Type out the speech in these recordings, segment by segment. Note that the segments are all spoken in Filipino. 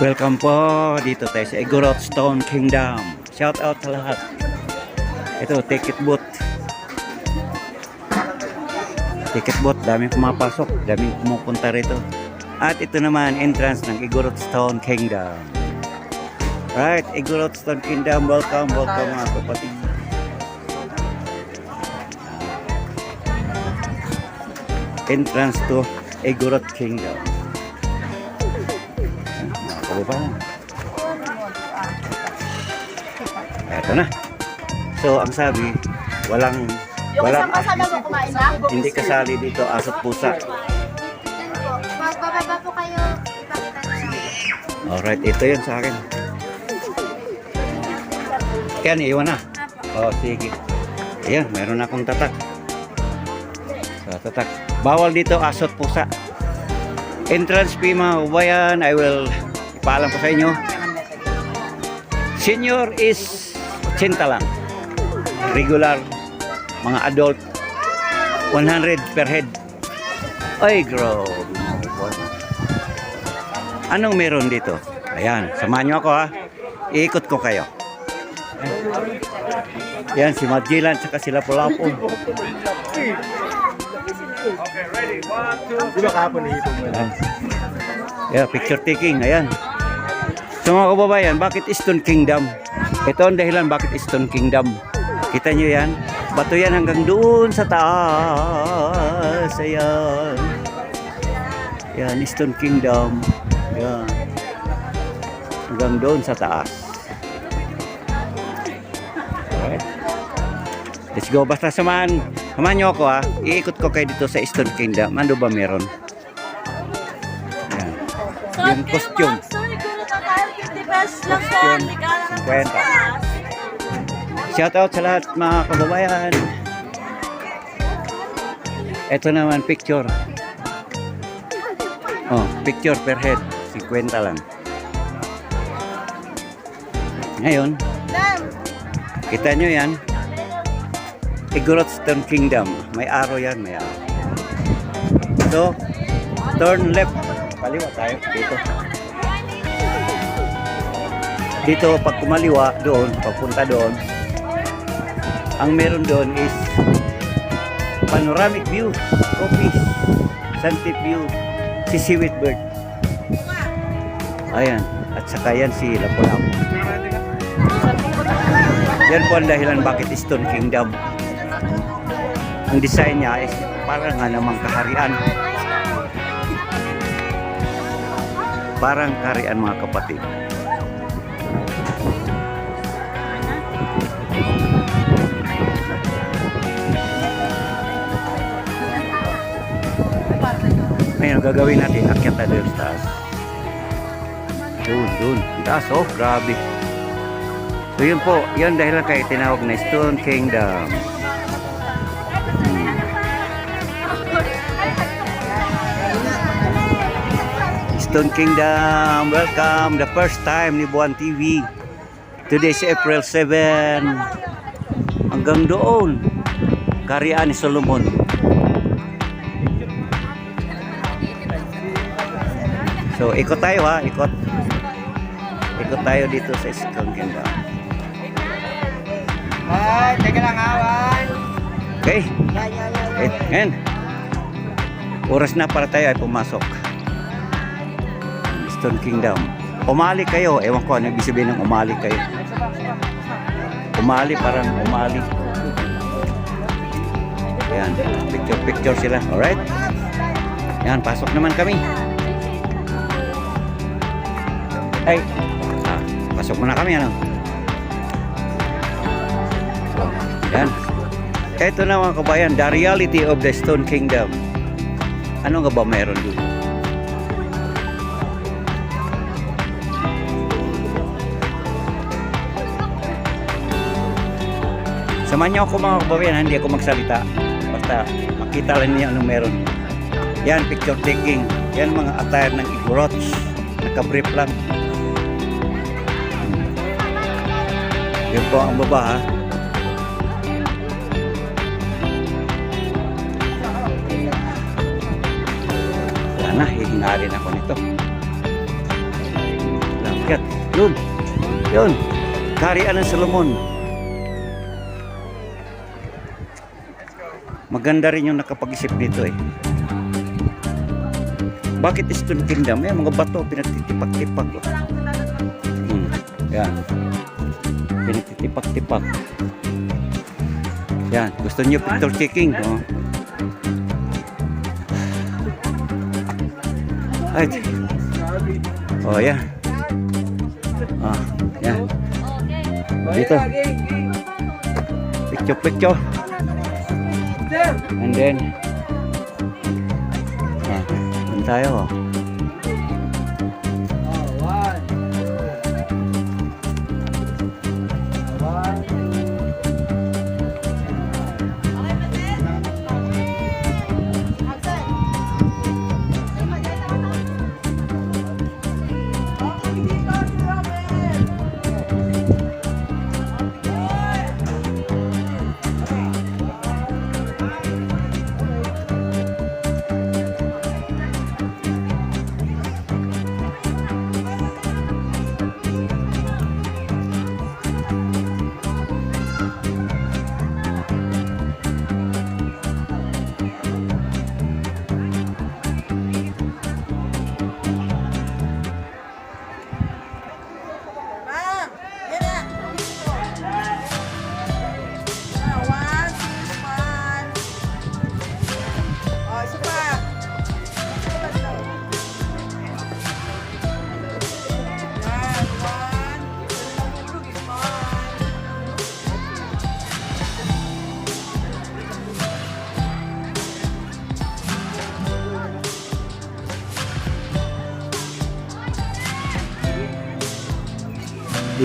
Welcome po dito tayo sa Igorot Stone Kingdom. Shout out sa lahat. Ito, ticket booth. Ticket booth, daming pumapasok, daming pumupunta rito. At ito naman, entrance ng Igorot Stone Kingdom. Right, Igorot Stone Kingdom, welcome, welcome mga kapatid. Entrance to Igorot Kingdom. Mga kababayan. Eto na. So, ang sabi, walang Yung wala isang kasama mo kumain na? hindi kasali dito asot pusa. Magbababa po kayo. Alright, ito yun sa akin. Yan, iwan na. Oh, sige. Ayan, meron akong tatak. So, tatak. Bawal dito asot pusa. Entrance fee mga kabayan, I will ipaalam ko sa inyo. Senior is 80 lang. Regular, mga adult, 100 per head. Ay, kabayan. Anong meron dito? Ayan, samahan nyo ako ha. Iikot ko kayo. Yan, si Magellan tsaka sila Pulapo. Di ba kahapon nahipon mo? Ayan. Yeah, picture taking. Ayan. So mga kababayan, bakit Stone Kingdom? Ito ang dahilan bakit Stone Kingdom. Kita nyo yan? Bato yan hanggang doon sa taas. Ayan. Yan, Stone Kingdom. Yan. Hanggang doon sa taas. Alright. Let's go. Basta samahan, samahan nyo ako ha. Iikot ko kayo dito sa Stone Kingdom. Ano ba meron? Yan. Yung costume. Pesos lang po. Regalo ng 50. Shout out sa lahat mga kababayan. Ito naman picture. Oh, picture per head. 50 lang. Ngayon, kita nyo yan. Igorot Stone Kingdom. May araw yan, may araw. So, turn left. Kaliwa tayo dito. Dito, pag kumaliwa doon, papunta doon, ang meron doon is panoramic view, office, sunset view, si Seaweed Bird. Ayan. At saka yan si Lapu-Lapu. Yan po ang dahilan bakit Stone Kingdom. Ang design niya is parang nga namang kaharian. Parang kaharian mga kapatid. Ngayon, gagawin natin, akyat tayo doon sa taas. Doon, doon. Ang oh, grabe. So yun po, yun dahil kay tinawag na Stone Kingdom. Stone Kingdom, welcome. The first time ni Buwan TV. Today is April 7. Hanggang doon. Karyaan ni Solomon. So, ikot tayo ha, ikot. Ikot tayo dito sa Stone Kingdom. Ay, teka lang awan. Okay? Okay, ngayon. Oras na para tayo ay pumasok. Stone Kingdom. Umali kayo. Ewan ko ano ibig sabihin ng umali kayo. Umali parang umali. Ayan. Picture picture sila. Alright? Ayan. Pasok naman kami. Ay. Pasok muna kami ano. So, Ayan. Ito na mga kabayan, the reality of the Stone Kingdom. Ano nga ba meron doon? Samahan niyo ako mga kababayan, hindi ako magsalita. Basta makita lang niyo anong meron. Yan, picture taking. Yan mga attire ng Igorots. Nakabrief lang. Yun po ang baba ha. Wala na, ako nito. Yun. Yun. Karian ng Solomon. Maganda rin yung nakapag-isip nito eh. Bakit Stone Kingdom? Yan, mga bato, pinagtitipak-tipak. oh. Hmm. Yan. Pinagtitipak-tipak. Yan. Gusto niyo picture taking? Oh. Ay. Oh, yan. Ah, yan. Dito. Picture, picture. And then, ah, tayo. oh.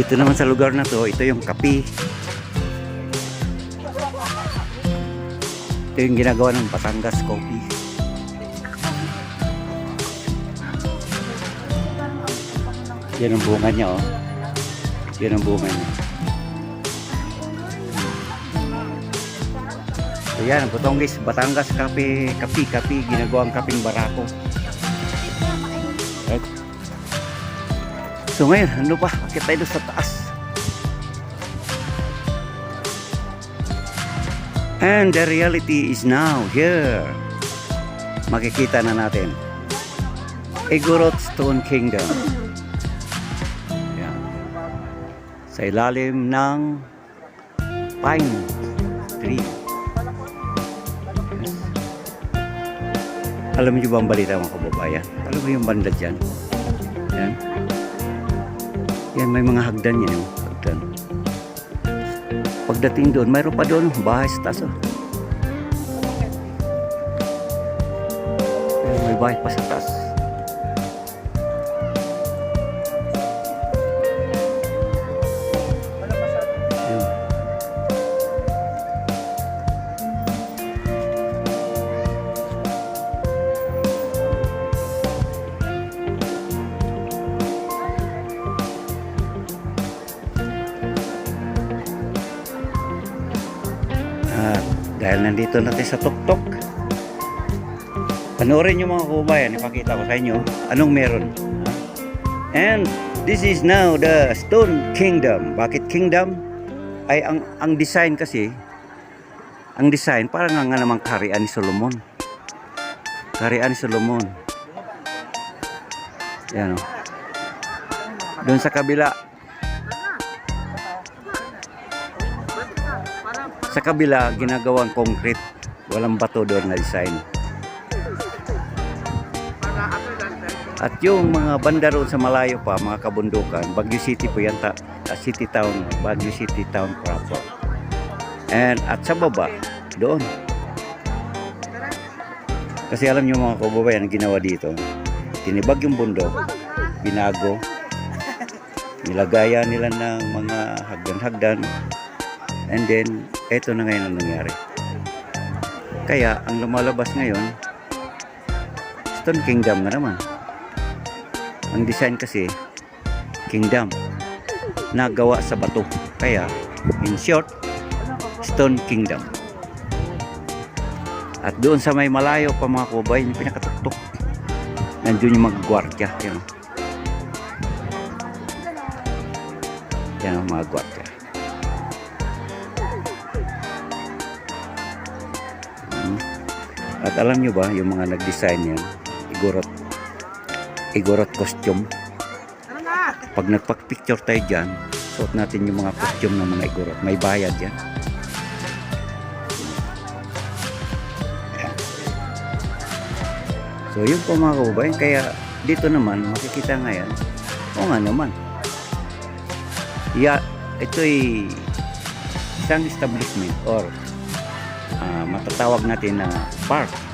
Dito naman sa lugar na to, ito yung kapi. Ito yung ginagawa ng Batangas Coffee. Yan ang bunga niya, oh. Yan ang bunga niya. So yan, ang Batangas, Batangas Kape, kapi, kapi, ginagawang kaping barako. So ngayon, ano pa? Akit tayo sa taas. And the reality is now here. Makikita na natin. Igorot Stone Kingdom. Yan. Sa ilalim ng pine tree. Alam niyo ba ang balita mga kababayan? Alam mo yung banda dyan? Yan. Yan, may mga hagdan yan yung hagdan. Pagdating doon, mayroon pa doon, bahay sa taas. Oh. May bahay pa sa taas. Nandito natin sa tuktok. Panoorin nyo mga kubayan, ipakita ko sa inyo anong meron. And this is now the Stone Kingdom. Bakit Kingdom? Ay ang ang design kasi ang design parang nga, nga namang karian ni Solomon. Karian ni Solomon. Yan o. Doon sa kabila, Sa kabila, ginagawang concrete. Walang bato doon na design. At yung mga banda roon sa malayo pa, mga kabundukan, Baguio City po yan, ta, ah, city town, Baguio City town proper. And at sa baba, doon. Kasi alam niyo mga kababayan, ginawa dito, tinibag yung bundok, binago, nilagayan nila ng mga hagdan-hagdan, And then, eto na ngayon ang nangyari. Kaya, ang lumalabas ngayon, Stone Kingdom na naman. Ang design kasi, Kingdom. Nagawa sa bato. Kaya, in short, Stone Kingdom. At doon sa may malayo pa mga kubay, yung pinakatuktok. Nandun yung mga gwardya. Yan. Yan ang mga guwat At alam nyo ba, yung mga nag-design yan, igorot, igorot costume. Pag nagpag-picture tayo dyan, suot natin yung mga costume ng mga igorot. May bayad yan. So yun po mga kababayan, kaya dito naman makikita ngayon, o nga naman, ya, ito'y isang establishment or ah, matatawag natin na park.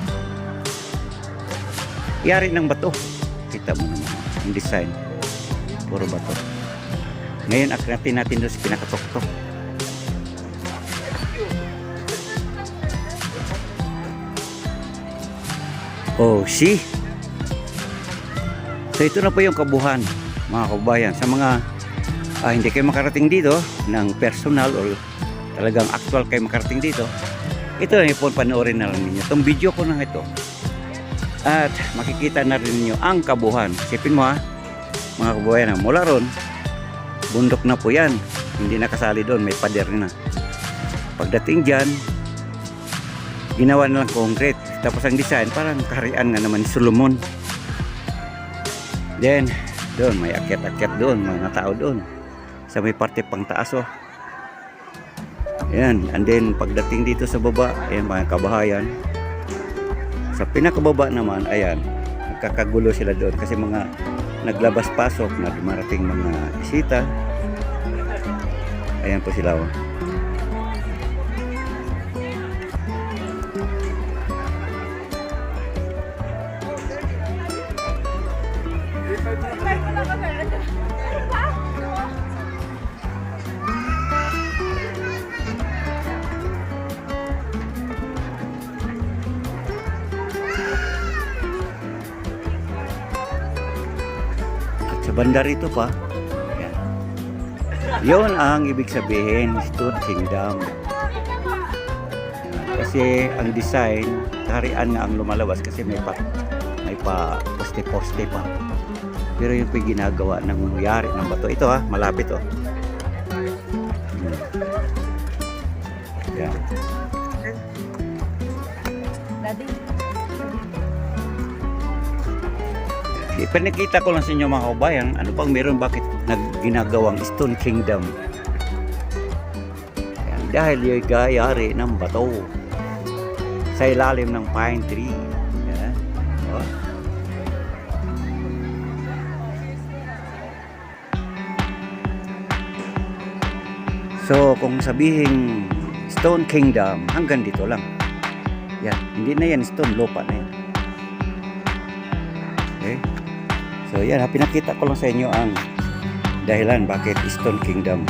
Yari ng bato. Kita mo naman ang design. Puro bato. Ngayon, akratin natin doon sa pinakatok-tok. Oh, see? So ito na po yung kabuhan, mga kabayan. Sa mga ah, hindi kayo makarating dito ng personal or talagang actual kayo makarating dito, ito na po panoorin na lang ninyo. Itong video ko na ito. At makikita na rin ninyo ang kabuhan. Sipin mo ha, mga kabayan, ha, mula ron, bundok na po yan. Hindi nakasali doon, may pader na. Pagdating dyan, ginawa na lang concrete. Tapos ang design, parang kaharian nga naman ni Solomon. Then, doon, may akyat-akyat doon, mga tao doon. Sa may parte pang taas, oh. Ayan, and then pagdating dito sa baba, ayan mga kabahayan. Sa pinakababa naman, ayan, nagkakagulo sila doon kasi mga naglabas-pasok na dumarating mga isita. Ayan po sila, oh. At banda rito pa, yan. Yun ang ibig sabihin, Stone Kingdom. Kasi ang design, kaharian nga ang lumalabas kasi may pa may pa poste-poste pa. Pero yung ginagawa ng nangyari ng bato. Ito ha, malapit oh. Ipinakita ko lang sa inyo mga kabayan, ano pang meron bakit nagginagawang Stone Kingdom. Ayan, dahil yung gayari ng bato sa ilalim ng pine tree. Ayan. So, kung sabihin Stone Kingdom, hanggang dito lang. Yan, hindi na yan stone, lupa na yan. So yan, pinakita ko lang sa inyo ang dahilan bakit Stone Kingdom.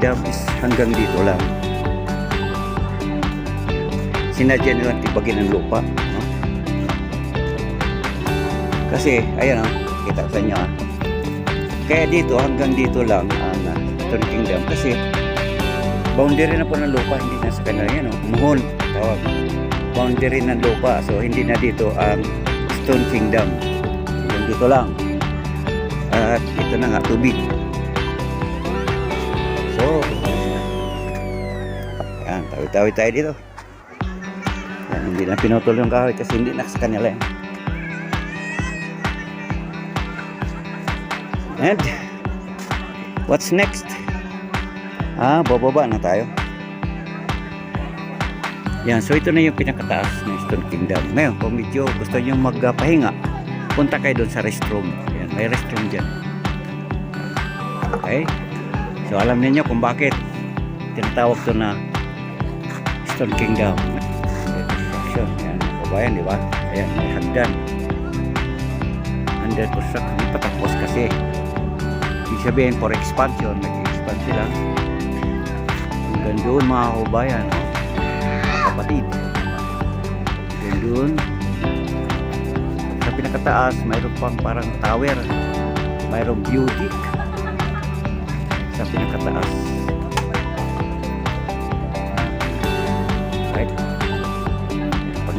Kingdom is hanggang dito lang. Sinadya nilang tibagin ng lupa. No? Kasi, ayan o, kita sa inyo ah. Kaya dito, hanggang dito lang ang ah, Stone Kingdom. Kasi, boundary na po ng lupa, hindi na sa kanila yan o. Muhon, tawag. Boundary ng lupa. So, hindi na dito ang Stone Kingdom. Hanggang dito lang. At ito na nga tubig. Tawid-tawid tayo dito. Yan, hindi na pinutol yung kahoy kasi hindi na sa kanila yan. And, what's next? Ah, bababa na tayo. Yan, so ito na yung pinakataas ng Stone Kingdom. Ngayon, kung medyo gusto nyo magpahinga, punta kayo doon sa restroom. Yan, may restroom dyan. Okay? So alam niyo kung bakit tinatawag to na Stone Kingdom. construction. Yan, kabayan, di ba? Ayan, may hagdan. Under construction, hindi pa tapos kasi. Ibig sabihin, for expansion, nag-expand sila. Hanggang doon, mga kabayan, mga kapatid. Hanggang doon, sa pinakataas, mayroon pang parang tower. Mayroong deck sa pinakataas.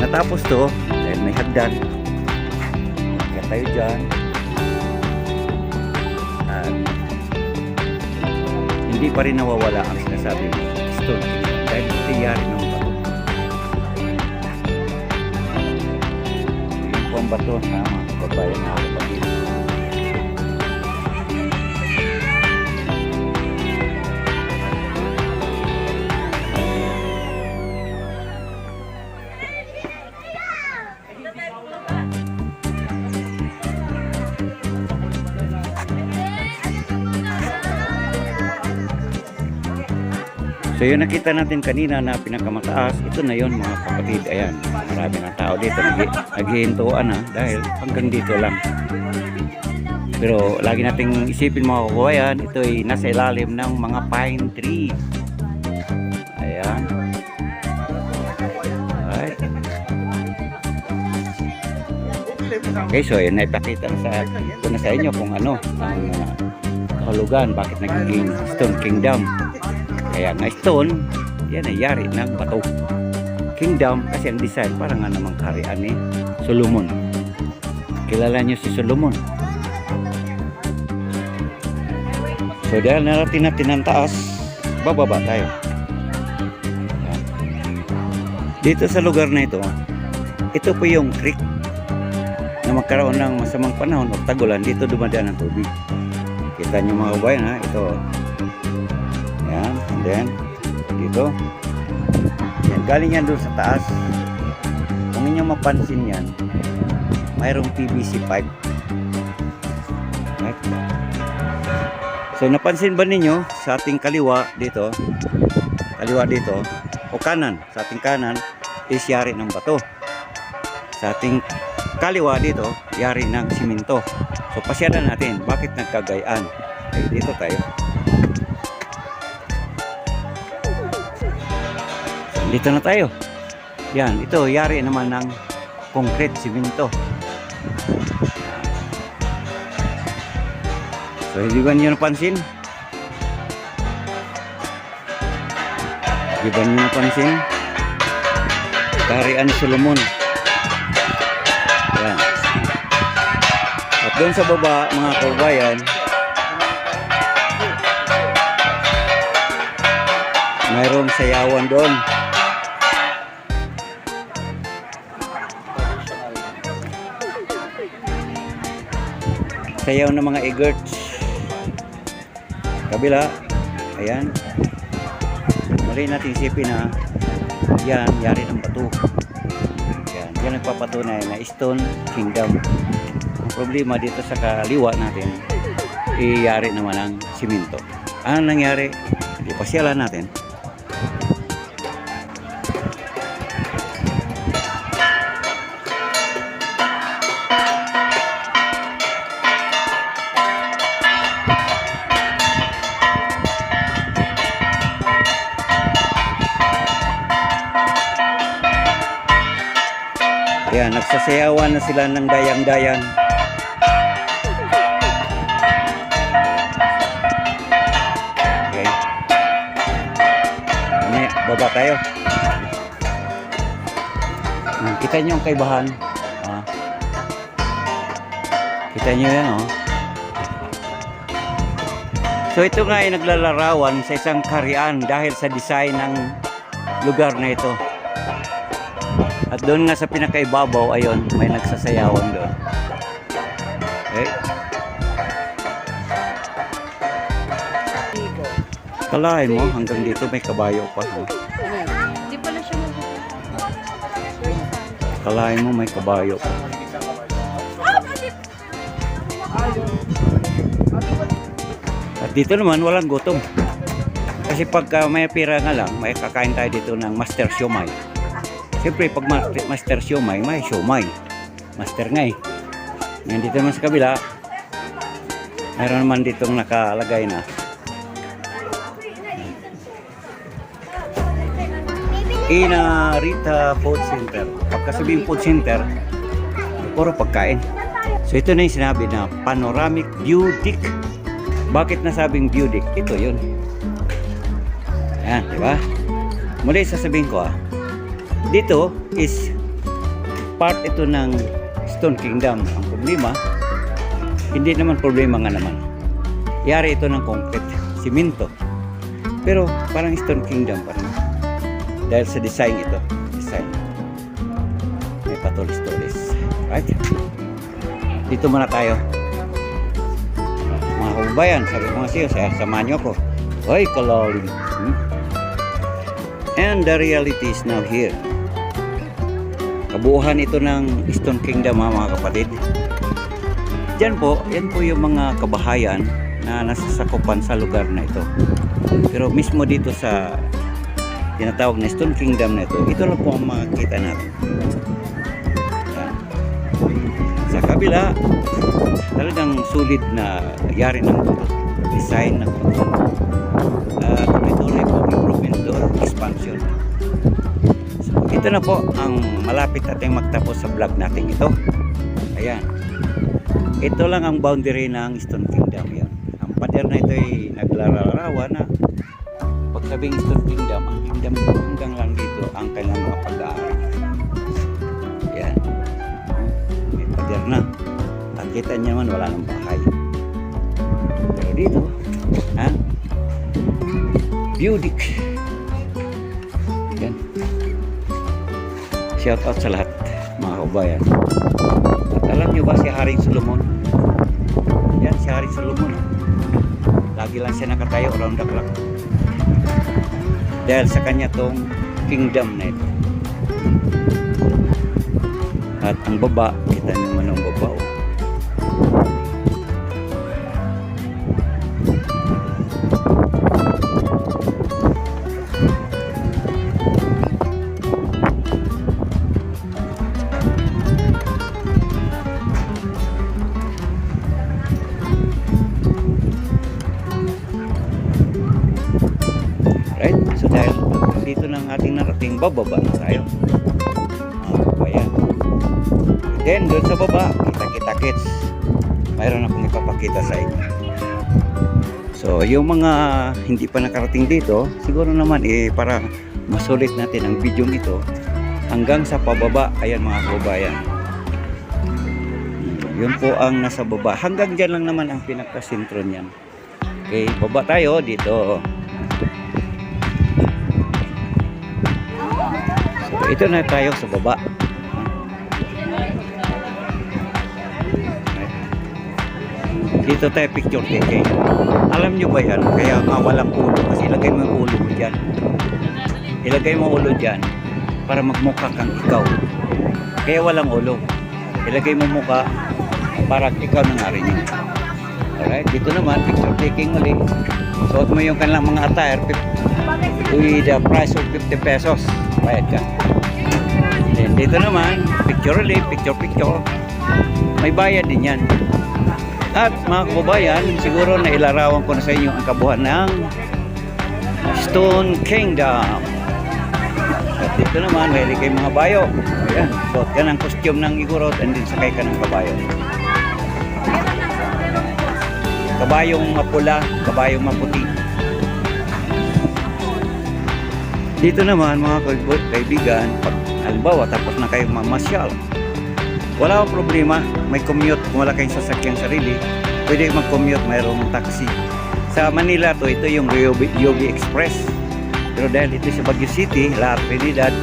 Natapos to, dahil may hagdan, kaya tayo dyan. At hindi pa rin nawawala ang sinasabi mo, stone dahil tiyari ng bato. Po ang bato na mga kababayan na So yun nakita natin kanina na pinakamataas, ito na yon mga kapatid. Ayan, marami ng tao dito. Nag- Naghihintuan na dahil hanggang dito lang. Pero lagi nating isipin mga kababayan, ito ay nasa ilalim ng mga pine tree. Ayan. Alright. Okay, so yun, naipakita na sa, ko na sa inyo kung ano ang uh, kahulugan, bakit nagiging Stone Kingdom. Kaya nga stone, yan ay yari ng bato. Kingdom, kasi ang design parang nga namang kaharian ni Solomon. Kilala niyo si Solomon. So dahil narating natin ang taas, bababa tayo. Dito sa lugar na ito, ito po yung creek na magkaroon ng masamang panahon o tagulan, dito dumadaan ang tubig. Kita niyo mga kabayan ha, ito and then dito. Yan, galing yan doon sa taas. Kung inyo mapansin yan, mayroong PVC pipe. Right? So napansin ba ninyo sa ating kaliwa dito, kaliwa dito, o kanan, sa ating kanan is yari ng bato. Sa ating kaliwa dito, yari ng simento. So pasyalan natin, bakit nagkagayaan? Okay, dito tayo. Dito na tayo. Yan, ito yari naman ng concrete simento. So, hindi ba niyo napansin? Hindi ba niyo napansin? Kaharian ni Solomon. Yan. At doon sa baba, mga kababayan, mayroong sayawan doon. Sayaw ng mga egerts kabila. Ayan. Muli natin isipin na yan yari ng bato. Yan yan nagpapatunay na stone kingdom. Ang problema dito sa kaliwa natin iyari naman ang simento. Ano nangyari? Hindi pasyalan natin sila ng dayang-dayang. Okay. Mamaya, baba tayo. Ah, kita nyo ang kaibahan. Ah. Kita nyo yan, oh. So ito nga ay naglalarawan sa isang karian dahil sa design ng lugar na ito. At doon nga sa pinakaibabaw, ayun, may nagsasayawan doon. Okay. Kalahin mo, hanggang dito may kabayo pa. No? Hindi pala siya Kalahin mo may kabayo pa. At dito naman, walang gutom. Kasi pagka may pira nga lang, may kakain tayo dito ng master siomay. Siyempre, pag master, siomay, may siomay. Master nga eh. Ngayon dito naman sa kabila, mayroon naman ditong nakalagay na Ina Rita Food Center. Pagka sabing food center, puro pagkain. So ito na yung sinabi na panoramic view deck. Bakit nasabing view deck? Ito yun. Ayan, di ba? Muli sasabihin ko ah. Dito is part ito ng Stone Kingdom. Ang problema, hindi naman problema nga naman. Yari ito ng concrete, simento. Pero parang Stone Kingdom pa rin. Dahil sa design ito. Design. May patulis-tulis. Right? Dito muna tayo. Mga kababayan, sabi ko nga sa- samahan niyo ako. Hoy, kalalim. Hmm? And the reality is now here. Kabuuhan ito ng Stone Kingdom ha, mga kapatid. Diyan po, yan po yung mga kabahayan na nasasakupan sa lugar na ito. Pero mismo dito sa tinatawag na Stone Kingdom na ito, ito lang po ang makikita natin. Yan. Sa kabila, talagang sulit na yari ng. Design ng ito na po ang malapit nating magtapos sa vlog natin ito. Ayan. Ito lang ang boundary ng Stone Kingdom. Yan. Ang pader na ito ay naglalarawan na pag sabing Stone Kingdom, ang kingdom hanggang lang dito ang kailangan mga pag-aari. Yan. May pader na. At kita niyo naman wala ng bahay. Pero dito, ha? Beauty. Shout out sa lahat mga kabayan. At alam niyo ba si Haring Solomon? Yan, si Haring Solomon. Lagi lang siya nakatayo around the clock. Dahil sa kanya tong kingdom na ito. At ang baba, kita niyo man bababa na tayo. Mga kabayan. Then, doon sa baba, kita-kita kits. Mayroon akong ipapakita sa inyo. So, yung mga hindi pa nakarating dito, siguro naman eh, para masulit natin ang video ito hanggang sa pababa. Ayan mga kabayan. Yun po ang nasa baba. Hanggang dyan lang naman ang pinakasintro niyan. Okay, baba tayo dito. Ito na tayo sa baba. Dito tayo picture taking. Alam nyo ba yan? Kaya nga walang ulo. Kasi ilagay mo yung ulo mo dyan. Ilagay mo ulo dyan para magmukha kang ikaw. Kaya walang ulo. Ilagay mo mukha para ikaw na nga rin yun. Alright, dito naman, picture taking ulit. Suot mo yung kanilang mga attire with the price of 50 pesos. Bayad ka. Then dito naman, picture ulit, picture picture. May bayad din yan. At mga kababayan, siguro na ilarawan ko na sa inyo ang kabuhan ng Stone Kingdom. At dito naman, may kayo mga bayo. Ayan, suot ka ng costume ng igurot and then sakay ka ng kabayo. Kabayong mapula, kabayong maputi. Dito naman mga kaib- kaibigan, pag halimbawa tapos na kayong mamasyal, wala akong problema, may commute, kung wala kayong sasakyang sarili, pwede mag-commute, mayroong taxi. Sa Manila to, ito yung Yobi, Yobi Express. Pero dahil ito sa Baguio City, La Trinidad,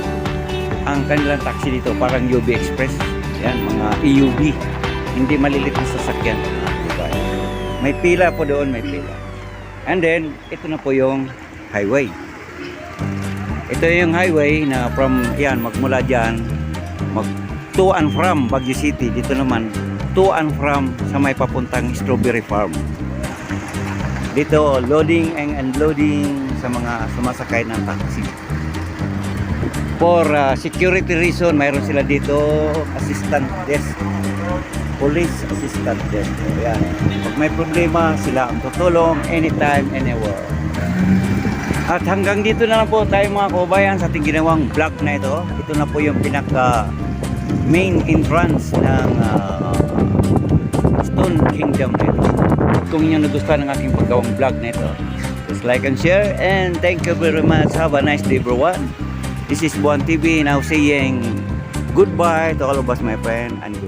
ang kanilang taxi dito parang Yobi Express. Yan, mga EUB. Hindi malilit na sasakyan. May pila po doon, may pila. And then, ito na po yung highway. Ito yung highway na from, yan, magmula dyan, mag to and from Baguio City. Dito naman, to and from sa may papuntang Strawberry Farm. Dito, loading and unloading sa mga sumasakay ng taxi. For uh, security reason, mayroon sila dito assistant desk. Police assistant desk. Yan. Pag may problema, sila ang tutulong anytime, anywhere. At hanggang dito na lang po tayo mga kababayan sa ating ginawang vlog na ito. Ito na po yung pinaka main entrance ng ah, Stone Kingdom na ito. Kung inyo nagustuhan ng aking paggawang vlog na ito, just like and share and thank you very much. Have a nice day everyone. This is Buwan TV now saying goodbye to all of us my friend and good luck.